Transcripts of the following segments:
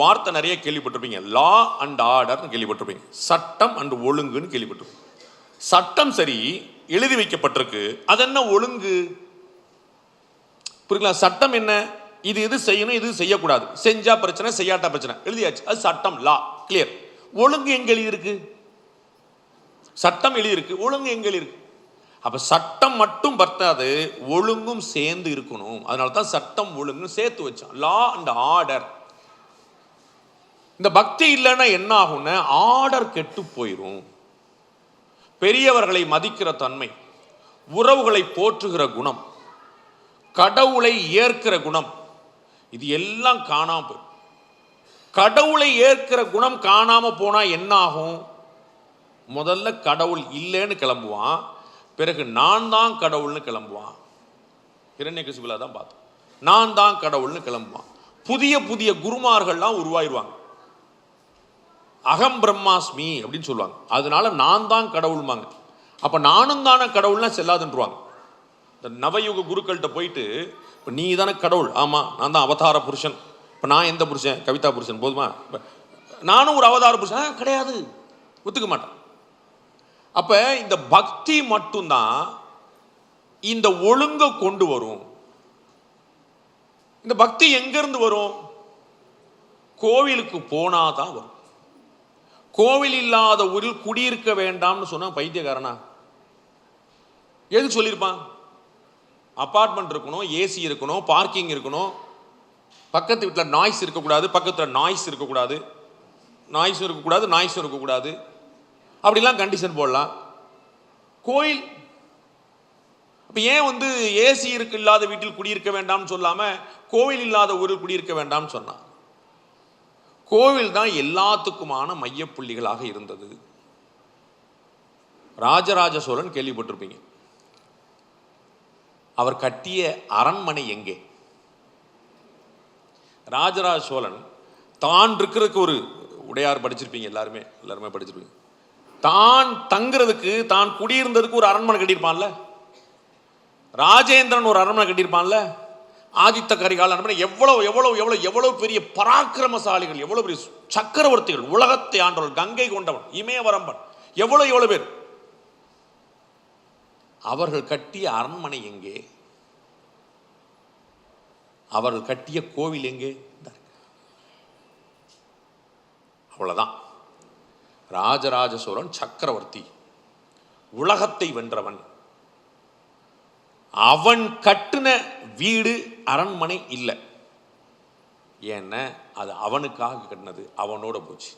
வார்த்தை நிறைய கேள்விப்பட்டிருப்பீங்க. லா அண்ட் ஆர்டர்னு கேள்விப்பட்டிருப்பீங்க. சட்டம் அண்ட் ஒழுங்குன்னு கேள்விப்பட்டிருப்பீங்க. சட்டம் சரி எழுதி வைக்கப்பட்டிருக்கு. அது என்ன ஒழுங்கு? புரியுங்களா சட்டம் என்ன? இது இது செய்யணும்? இது செய்யக்கூடாது. செஞ்சா பிரச்சனை செய்யாட்டா பிரச்சனை. எழுதியாச்சு. அது சட்டம் லா கிளியர் ஒழுங்கு எங்க எழுதியிருக்கு? சட்டம் எழுதியிருக்கு. ஒழுங்கு எங்க எழுதியிருக்கு? அப்ப சட்டம் மட்டும் பத்தாது ஒழுங்கும் சேர்ந்து இருக்கணும். அதனால தான் சட்டம் ஒழுங்கு சேர்த்து வச்சான் லா அண்ட் ஆர்டர் இந்த பக்தி இல்லைன்னா என்ன ஆகும்னு ஆர்டர் கெட்டு போயிடும் பெரியவர்களை மதிக்கிற தன்மை உறவுகளை போற்றுகிற குணம் கடவுளை ஏற்கிற குணம் இது எல்லாம் காணாம போயிடும் கடவுளை ஏற்கிற குணம் காணாம போனா என்ன ஆகும்? முதல்ல கடவுள் இல்லைன்னு கிளம்புவான் பிறகு நான் தான் கடவுள்னு கிளம்புவான். இரண்யகசிபிலா தான் பார்த்தோம். நான் தான் கடவுள்னு கிளம்புவான். புதிய புதிய குருமார்கள்லாம் உருவாயிடுவாங்க அகம் பிரம்மாஸ்மி அப்படின்னு சொல்லுவாங்க. அதனால நான் தான் கடவுள்மாங்க அப்போ நானும் தானே கடவுள்னா செல்லாதுன்றுவாங்க. இந்த நவயுக குருக்கள்கிட்ட போயிட்டு இப்போ நீ தானே கடவுள். ஆமாம் நான் தான் அவதார புருஷன். இப்போ நான் எந்த புருஷன்? கவிதா புருஷன் போதுமா? நானும் ஒரு அவதார புருஷன். கிடையாது. ஒத்துக்க மாட்டேன். அப்போ இந்த பக்தி மட்டும்தான் இந்த ஒழுங்கை கொண்டு வரும். இந்த பக்தி எங்கேருந்து வரும்? கோவிலுக்கு போனாதான் வரும். கோவில் இல்லாத ஊரில் குடியிருக்க வேண்டாம்னு சொன்னா பைத்தியக்காரனா? எதுக்கு சொல்லியிருப்பான்? அப்பார்ட்மெண்ட் இருக்கணும் ஏசி இருக்கணும் பார்க்கிங் இருக்கணும். பக்கத்து வீட்டில் நாய்ஸ் இருக்கக்கூடாது பக்கத்தில் நாய்ஸ் இருக்கக்கூடாது. நாய்ஸும் இருக்கக்கூடாது நாய்ஸும் இருக்கக்கூடாது. அப்படிலாம் கண்டிஷன் போடலாம். கோயில் அப்போ ஏன் வந்து ஏசி இருக்கு இல்லாத வீட்டில் குடியிருக்க வேண்டாம்னு சொல்லாமல் கோவில் இல்லாத ஊரில் குடியிருக்க வேண்டாம்னு சொன்னான்? கோவில் தான் எல்லாத்துக்குமான மையப்புள்ளிகளாக இருந்தது. ராஜராஜ சோழன் கேள்விப்பட்டிருப்பீங்க. அவர் கட்டிய அரண்மனை எங்கே? ராஜராஜ சோழன் தான் இருக்கிறதுக்கு ஒரு உடையார் படிச்சிருப்பீங்க எல்லாருமே எல்லாருமே படிச்சிருப்பீங்க. தான் தங்குறதுக்கு தான் குடியிருந்ததுக்கு ஒரு அரண்மனை கட்டியிருப்பான்ல. ராஜேந்திரன் ஒரு அரண்மனை கட்டியிருப்பான்ல. ஆதித்த கரிகால எவ்வளவு எவ்வளவு எவ்வளவு எவ்வளவு பெரிய பராக்கிரமசாலிகள் எவ்வளவு பெரிய சக்கரவர்த்திகள் உலகத்தை ஆண்டவர்கள் கங்கை கொண்டவன் இமயவரம்பன் எவ்வளவு எவ்வளவு பேர்? அவர்கள் கட்டிய அரண்மனை எங்கே? அவர்கள் கட்டிய கோவில் எங்கே? அவ்வளவுதான். ராஜராஜ சோழன் சக்கரவர்த்தி உலகத்தை வென்றவன். அவன் கட்டின வீடு அரண்மனை இல்லை. ஏன்னா அது அவனுக்காக கட்டினது அவனோட போச்சு.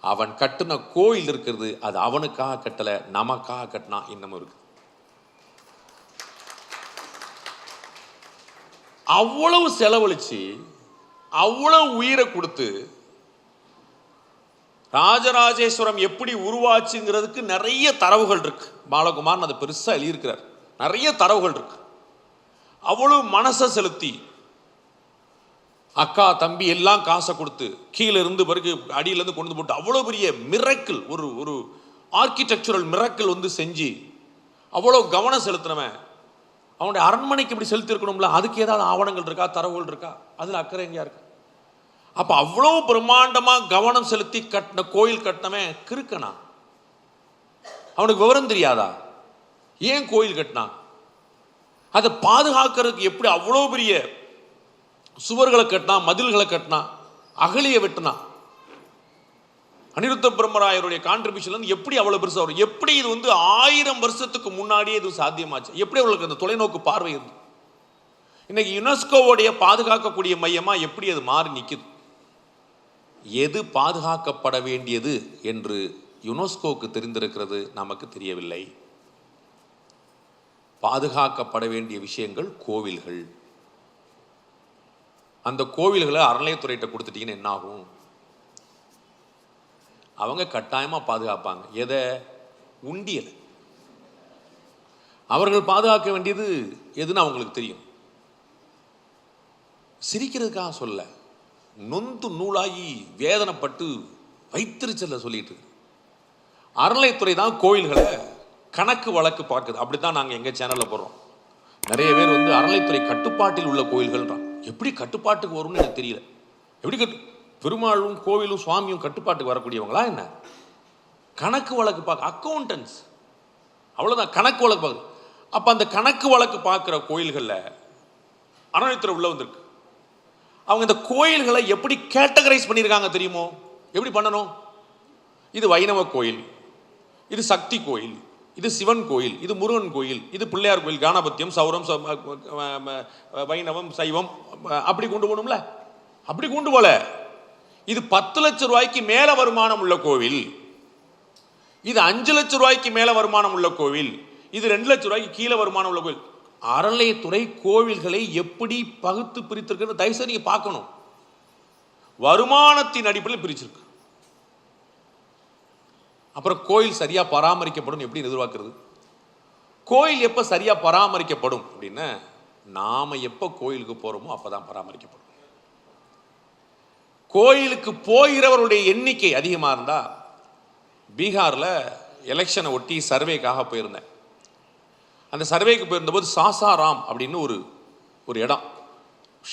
அவன் கட்டின கோயில் இருக்கிறது அது அவனுக்காக கட்டலை நமக்காக கட்டினா இன்னமும் இருக்கு. அவ்வளவு செலவழிச்சு அவ்வளவு உயிரை கொடுத்து ராஜராஜேஸ்வரம் எப்படி உருவாச்சுங்கிறதுக்கு நிறைய தரவுகள் இருக்கு. பாலகுமார் அதை பெருசாக எழுதியிருக்கிறார். நிறைய தரவுகள் இருக்கு. அவ்வளவு மனசை செலுத்தி அக்கா தம்பி எல்லாம் காசை கொடுத்து கீழே இருந்து பிறகு அடியிலேருந்து கொண்டு வந்து போட்டு அவ்வளோ பெரிய மிரக்கிள் ஒரு ஒரு ஆர்கிடெக்சரல் மிரக்கிள் வந்து செஞ்சு அவ்வளோ கவனம் செலுத்தினவன் அவனுடைய அரண்மனைக்கு இப்படி செலுத்திருக்கணும்ல அதுக்கு ஏதாவது ஆவணங்கள் இருக்கா தரவுகள் இருக்கா? அதில் அக்கறை எங்கேயா இருக்கு? அப்போ அவ்வளோ பிரம்மாண்டமாக கவனம் செலுத்தி கட்டின கோயில் கட்டினவன் கிறுக்கனா? அவனுக்கு விவரம் தெரியாதா? ஏன் கோயில் கட்டினான் அதை பாதுகாக்கிறதுக்கு எப்படி அவ்வளோ பெரிய சுவர்களை கட்டினா மதில்களை கட்டினா அகலியை வெட்டினா? அனிருத்த பிரம்மராயருடைய கான்ட்ரிபியூஷன் வந்து எப்படி அவ்வளோ பெருசாக வரும்? எப்படி இது வந்து ஆயிரம் வருஷத்துக்கு முன்னாடியே இது சாத்தியமாச்சு? எப்படி அவளுக்கு அந்த தொலைநோக்கு பார்வை இருந்து? இன்னைக்கு யுனெஸ்கோவோடைய பாதுகாக்கக்கூடிய மையமாக எப்படி அது மாறி நிற்குது எது பாதுகாக்கப்பட வேண்டியது என்று யுனெஸ்கோவுக்கு தெரிந்திருக்கிறது நமக்கு தெரியவில்லை. பாதுகாக்கப்பட வேண்டிய விஷயங்கள் கோவில்கள். அந்த கோவில்களை அறநிலையத்துறையிட்ட கொடுத்துட்டீங்கன்னா என்ன ஆகும் அவங்க கட்டாயமா பாதுகாப்பாங்க. எதை? உண்டியல். அவர்கள் பாதுகாக்க வேண்டியது எதுன்னு அவங்களுக்கு தெரியும். சிரிக்கிறதுக்காக சொல்ல நொந்து நூலாகி வேதனைப்பட்டு வைத்திருச்சல சொல்லிட்டு இருக்கு. அறநிலைத்துறை தான் கோயில்களை கணக்கு வழக்கு பார்க்குது. அப்படி தான் நாங்கள் எங்கள் சேனலில் போடுறோம். நிறைய பேர் வந்து அறநிலைத்துறை கட்டுப்பாட்டில் உள்ள கோயில்கள்ன்றான். எப்படி கட்டுப்பாட்டுக்கு வரும்னு எனக்கு தெரியல. எப்படி கட்டு பெருமாளும் கோவிலும் சுவாமியும் கட்டுப்பாட்டுக்கு வரக்கூடியவங்களா என்ன? கணக்கு வழக்கு பார்க்க அக்கௌண்டன்ஸ் அவ்வளோதான் கணக்கு வழக்கு பார்க்க அப்போ அந்த கணக்கு வழக்கு பார்க்குற கோயில்களில் அறநிலைத்துறை உள்ள வந்திருக்கு. அவங்க இந்த கோயில்களை எப்படி கேட்டகரைஸ் பண்ணியிருக்காங்க தெரியுமோ? எப்படி பண்ணணும்? இது வைணவ கோயில். இது சக்தி கோயில். இது சிவன் கோயில் இது முருகன் கோயில் இது பிள்ளையார் கோயில் கானபத்தியம் சௌரம் ச- வைணவம் சைவம் அப்படி கொண்டு போகணும்ல? அப்படி கொண்டு போல இது பத்து லட்சம் ரூபாய்க்கு மேல வருமானம் உள்ள கோவில். இது அஞ்சு லட்சம் ரூபாய்க்கு மேல வருமானம் உள்ள கோவில். இது ரெண்டு லட்சம் ரூபாய்க்கு கீழே வருமானம் உள்ள கோவில். அறநிலையத்துறை கோவில்களை எப்படி பகுத்து பிரித்திருக்குன்னு தயவுசெய்து நீங்க பார்க்கணும். வருமானத்தின் அடிப்படையில் பிரிச்சிருக்கு. அப்புறம் கோயில் சரியாக பராமரிக்கப்படும் எப்படி எதிர்பார்க்கிறது? கோயில் எப்போ சரியாக பராமரிக்கப்படும் அப்படின்னா நாம எப்போ கோயிலுக்கு போகிறோமோ அப்போ தான் பராமரிக்கப்படும். கோயிலுக்கு போகிறவருடைய எண்ணிக்கை அதிகமாக இருந்தால் பீகார்ல எலெக்ஷனை ஒட்டி சர்வேக்காக போயிருந்தேன். அந்த சர்வேக்கு போயிருந்தபோது சாசாராம் அப்படின்னு ஒரு ஒரு இடம்.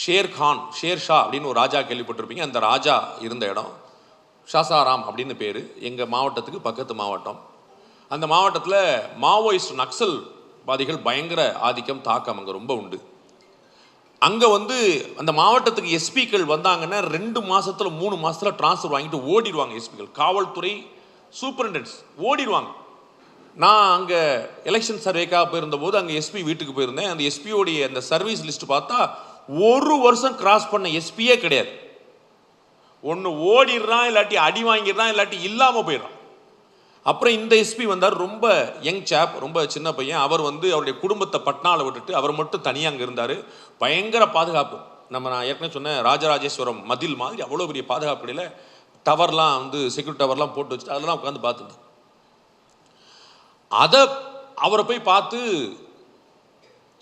ஷேர் கான் ஷேர் ஷா அப்படின்னு ஒரு ராஜா கேள்விப்பட்டிருப்பீங்க. அந்த ராஜா இருந்த இடம். ஷாசாராம் அப்படின்னு பேர். எங்கள் மாவட்டத்துக்கு பக்கத்து மாவட்டம். அந்த மாவட்டத்தில் மாவோயிஸ்ட் நக்சல் பாதிகள் பயங்கர ஆதிக்கம் தாக்கம் அங்கே ரொம்ப உண்டு. அங்கே வந்து அந்த மாவட்டத்துக்கு எஸ்பிக்கள் வந்தாங்கன்னா ரெண்டு மாதத்தில் மூணு மாதத்தில் ட்ரான்ஸ்ஃபர் வாங்கிட்டு ஓடிடுவாங்க எஸ்பிக்கள். காவல்துறை சூப்பரிண்டென்ட்ஸ் ஓடிடுவாங்க. நான் அங்கே எலெக்ஷன் சர்வேக்காக போயிருந்தபோது அங்கே எஸ்பி வீட்டுக்கு போயிருந்தேன். அந்த எஸ்பியோடைய அந்த சர்வீஸ் லிஸ்ட் பார்த்தா ஒரு வருஷம் கிராஸ் பண்ண எஸ்பியே கிடையாது. ஒன்று ஓடிடுறான் இல்லாட்டி அடி வாங்கிடுறான் இல்லாட்டி இல்லாமல் போயிடுறான். அப்புறம் இந்த எஸ்பி வந்தார் ரொம்ப யங் சாப் ரொம்ப சின்ன பையன். அவர் வந்து அவருடைய குடும்பத்தை பட்னாவில் விட்டுட்டு அவர் மட்டும் தனியாக அங்கே இருந்தார். பயங்கர பாதுகாப்பு. நம்ம நான் ஏற்கனவே சொன்னேன் ராஜராஜேஸ்வரம் மதில் மாதிரி அவ்வளோ பெரிய பாதுகாப்பு இடையில டவர்லாம் வந்து செக்யூரிட்டி டவர்லாம் போட்டு வச்சுட்டு அதெல்லாம் உட்காந்து பார்த்துருந்தேன் அதை அவரை போய் பார்த்து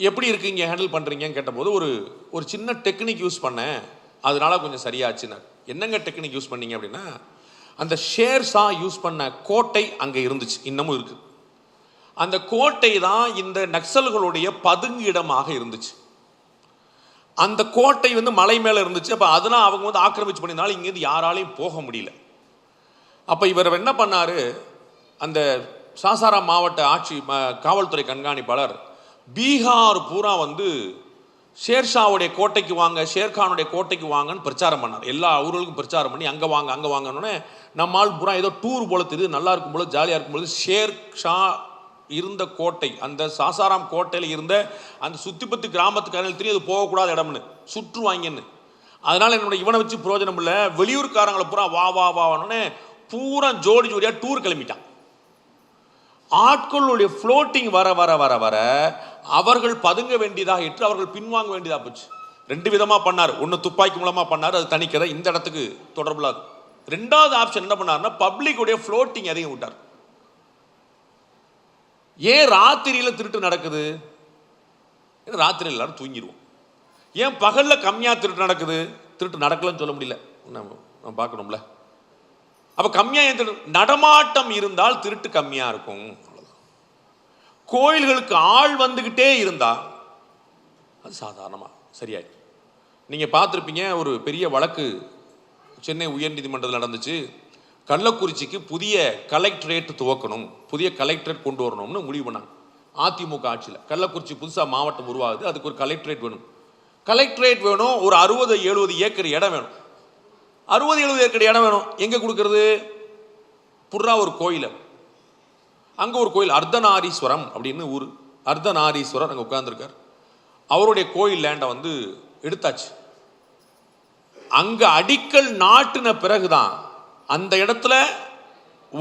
எப்படி இருக்கீங்க? ஹேண்டில் பண்ணுறீங்கன்னு கேட்டபோது ஒரு ஒரு சின்ன டெக்னிக் யூஸ் பண்ணேன். அதனால கொஞ்சம் சரியாச்சுன்னு என்னங்க டெக்னிக் யூஸ் பண்ணீங்க அப்படின்னா அந்த ஷேர்ஸாக யூஸ் பண்ண கோட்டை அங்கே இருந்துச்சு இன்னமும் இருக்குது அந்த கோட்டை தான் இந்த நக்சல்களுடைய பதுங்கு இடமாக இருந்துச்சு. அந்த கோட்டை வந்து மலை மேலே இருந்துச்சு அப்போ அதெல்லாம் அவங்க வந்து ஆக்கிரமிச்சு பண்ணினாலும் இங்கேருந்து யாராலையும் போக முடியல. அப்போ இவர் என்ன பண்ணார் அந்த சாசாரா மாவட்ட ஆட்சி ம- காவல்துறை கண்காணிப்பாளர் பீகார் பூரா வந்து ஷேர்ஷாவுடைய கோட்டைக்கு வாங்க ஷேர்கானுடைய கோட்டைக்கு வாங்கன்னு பிரச்சாரம் பண்ணார். எல்லா ஊர்களுக்கும் பிரச்சாரம் பண்ணி அங்கே வாங்க அங்கே வாங்கன்னு நம்ம ஆள் பூரா ஏதோ டூர் போல தெரியுது நல்லா இருக்கும் போல ஜாலியாக இருக்கும் பொழுது ஷேர் ஷா இருந்த கோட்டை அந்த சாசாராம் கோட்டையில் இருந்த அந்த சுத்திப்பத்து கிராமத்துக்காரங்களுக்கு தெரியும் அது போகக்கூடாத இடம்னு சுற்று வாங்கின்னு. அதனால் என்னோட இவனை வச்சு பிரயோஜனம் இல்லை வெளியூர்காரங்களை பூரா வா வா வான்னு பூரா ஜோடி ஜோடியாக டூர் கிளம்பிட்டான். ஆட்களுடைய ஃப்ளோட்டிங் வர வர வர வர அவர்கள் பதுங்க வேண்டியதாக இட்டு அவர்கள் பின்வாங்க வேண்டியதாக போச்சு. ரெண்டு விதமா பண்ணார். ஒன்று துப்பாக்கி மூலமா பண்ணார் அது தனிக்கதை இந்த இடத்துக்கு தொடர்புலாது ரெண்டாவது ஆப்ஷன் என்ன பண்ணாருன்னா பப்ளிக்குடைய ஃப்ளோட்டிங் அதிகம் விட்டார். ஏன் ராத்திரியில திருட்டு நடக்குது? ஏன்னா ராத்திரி எல்லாரும் தூங்கிடுவோம் ஏன் பகலில் கம்மியா திருட்டு நடக்குது? திருட்டு நடக்கலன்னு சொல்ல முடியல. நம்ம நம்ம பார்க்கணும்ல. அப்போ கம்மியா ஏன் திருட்டு? நடமாட்டம் இருந்தால் திருட்டு கம்மியா இருக்கும். கோயில்களுக்கு ஆள் வந்துக்கிட்டே இருந்தா அது சாதாரணமாக சரியாயிடும். நீங்கள் பார்த்துருப்பீங்க ஒரு பெரிய வழக்கு சென்னை உயர்நீதிமன்றத்தில் நடந்துச்சு. கள்ளக்குறிச்சிக்கு புதிய கலெக்டரேட் துவக்கணும் புதிய கலெக்டரேட் கொண்டு வரணும்னு முடிவு பண்ணாங்க. அதிமுக ஆட்சியில். கள்ளக்குறிச்சி புதுசாக மாவட்டம் உருவாகுது அதுக்கு ஒரு கலெக்டரேட் வேணும். கலெக்டரேட் வேணும் ஒரு அறுபது எழுபது ஏக்கர் இடம் வேணும். அறுபது எழுபது ஏக்கர் இடம் வேணும். எங்கே கொடுக்கறது? புறா ஒரு கோயிலை. அங்கே ஒரு கோயில் அர்த்தநாரீஸ்வரம் அப்படின்னு ஊர். அர்த்தநாரீஸ்வரர் அங்கே உட்காந்துருக்கார் அவருடைய கோயில் லேண்டை வந்து எடுத்தாச்சு. அங்கே அடிக்கல் நாட்டின பிறகுதான் அந்த இடத்துல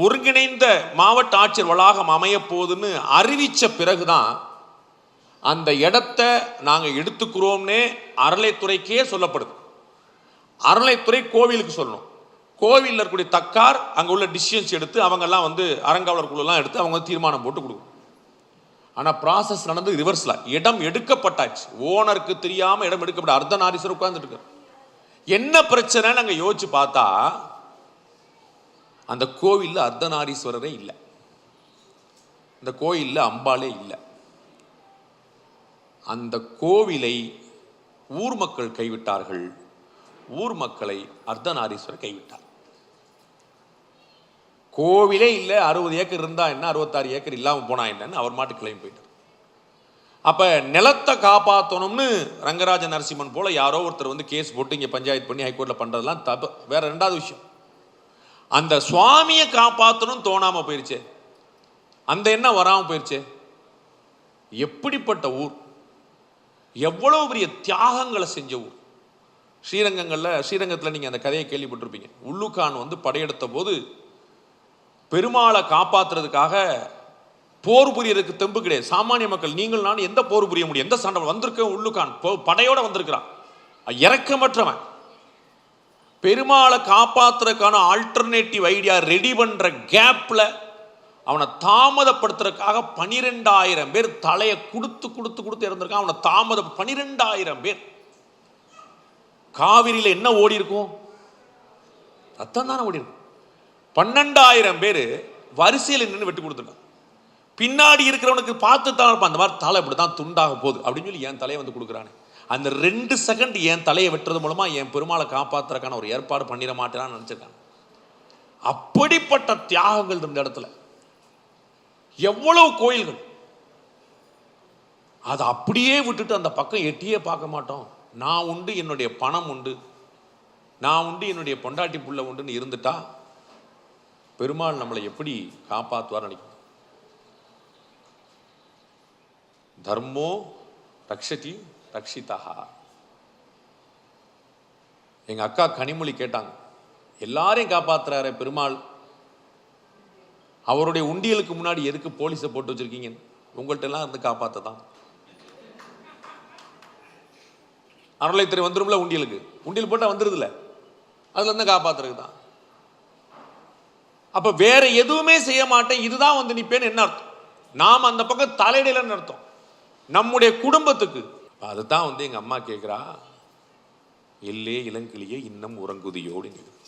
ஒருங்கிணைந்த மாவட்ட ஆட்சியர் வளாகம் அமைய அறிவித்த அறிவிச்ச பிறகுதான் அந்த இடத்த நாங்கள் எடுத்துக்கிறோம்னே அறளைத்துறைக்கே சொல்லப்படுது. அறளைத்துறை கோவிலுக்கு சொல்லணும். கோவிலில் இருக்கக்கூடிய தக்கார் அங்கே உள்ள டிசிஷன்ஸ் எடுத்து அவங்கெல்லாம் வந்து அறங்காவலர் குழுலாம் எடுத்து அவங்க வந்து தீர்மானம் போட்டு கொடுக்கும். ஆனால் ப்ராசஸ் நடந்து ரிவர்ஸில் இடம் எடுக்கப்பட்டாச்சு. ஓனருக்கு தெரியாமல் இடம் எடுக்கப்பட்ட அர்த்தநாரீஸ்வரர் உட்கார்ந்துட்டு என்ன பிரச்சனை நாங்கள் யோசிச்சு பார்த்தா அந்த கோவிலில் அர்த்தநாரீஸ்வரரே இல்லை. இந்த கோயிலில் அம்பாளே இல்லை. அந்த கோவிலை ஊர் மக்கள் கைவிட்டார்கள். ஊர் மக்களை அர்த்தநாரீஸ்வரர் கைவிட்டார். கோவிலே இல்லை அறுபது ஏக்கர் இருந்தால் என்ன அறுபத்தாறு ஏக்கர் இல்லாமல் போனா என்னன்னு அவர் மாட்டு கிளம்பி போயிட்டார். அப்போ நிலத்தை காப்பாற்றணும்னு ரங்கராஜ நரசிம்மன் போல் யாரோ ஒருத்தர் வந்து கேஸ் போட்டு இங்கே பஞ்சாயத்து பண்ணி ஹைகோர்ட்டில் பண்ணுறதுலாம் தப்பு. வேற ரெண்டாவது விஷயம். அந்த சுவாமியை காப்பாற்றணும்னு தோணாமல் போயிருச்சே. அந்த எண்ணம் வராமல் போயிருச்சே. எப்படிப்பட்ட ஊர்? எவ்வளோ பெரிய தியாகங்களை செஞ்ச ஊர்? ஸ்ரீரங்கங்களில் ஸ்ரீரங்கத்தில் நீங்கள் அந்த கதையை கேள்விப்பட்டிருப்பீங்க. உள்ளுக்கான் வந்து படையெடுத்த போது பெருமாளை காப்பாத்துறதுக்காக போர் புரியறதுக்கு தெம்பு கிடையாது. சாமானிய மக்கள் நீங்கள் நான் எந்த போர் புரிய முடியும்? எந்த சண்டை வந்திருக்க உள்ளுக்கான் போ- படையோட வந்திருக்கிறான். இறக்கமற்றவன். பெருமாளை காப்பாத்துறதுக்கான ஆல்டர்னேட்டிவ் ஐடியா ரெடி பண்ணுற கேப்பில் அவனை தாமதப்படுத்துறதுக்காக பனிரெண்டாயிரம் பேர் தலையை கொடுத்து கொடுத்து கொடுத்து இறந்துருக்கான். அவனை தாமத பனிரெண்டாயிரம் பேர். காவிரியில் என்ன ஓடி இருக்கும் ரத்தம் தானே ஓடி இருக்கும் பன்னெண்டாயிரம் பேர் வரிசையில் நின்று வெட்டி கொடுத்துருக்கான் பின்னாடி இருக்கிறவனுக்கு பார்த்து தான் இருப்பான் அந்த மாதிரி தலை இப்படி தான் துண்டாக போகுது. அப்படின்னு சொல்லி என் தலையை வந்து கொடுக்குறானே. அந்த ரெண்டு செகண்ட் என் தலையை வெட்டுறது மூலமாக என் பெருமாளை காப்பாற்றுறக்கான ஒரு ஏற்பாடு பண்ணிட மாட்டேனான்னு நினைச்சிருக்காங்க. அப்படிப்பட்ட தியாகங்கள் இந்த இடத்துல. எவ்வளவு கோயில்கள். அதை அப்படியே விட்டுட்டு அந்த பக்கம் எட்டியே பார்க்க மாட்டோம். நான் உண்டு என்னுடைய பணம் உண்டு. நான் உண்டு என்னுடைய பொண்டாட்டி புள்ள உண்டுன்னு இருந்துட்டா பெருமாள் நம்மளை எப்படி காப்பாற்றுவார் நினைக்கும் தர்மோ ரக்ஷதி ரக்ஷிதா எங்க அக்கா கனிமொழி கேட்டாங்க எல்லாரையும் காப்பாத்துறாரு பெருமாள். அவருடைய உண்டியலுக்கு முன்னாடி எதுக்கு போலீஸை போட்டு வச்சுருக்கீங்க உங்கள்கிட்ட எல்லாம் இருந்து காப்பாற்ற தான் அருளைத்திரை வந்துடும்ல உண்டியலுக்கு? உண்டியல் போட்டால் வந்துருதுல அதுலேருந்து இருந்து தான் அப்ப வேற எதுவுமே செய்ய மாட்டேன் இதுதான் வந்து நிற்பேன்னு என்ன அர்த்தம்? நாம் அந்த பக்கம் தலையிடலன்னு அர்த்தம்? நம்முடைய குடும்பத்துக்கு. அதுதான் வந்து எங்க அம்மா கேட்குறா எல்லே இளங்கிளியே இன்னும் உறங்குதியோடு கேக்குது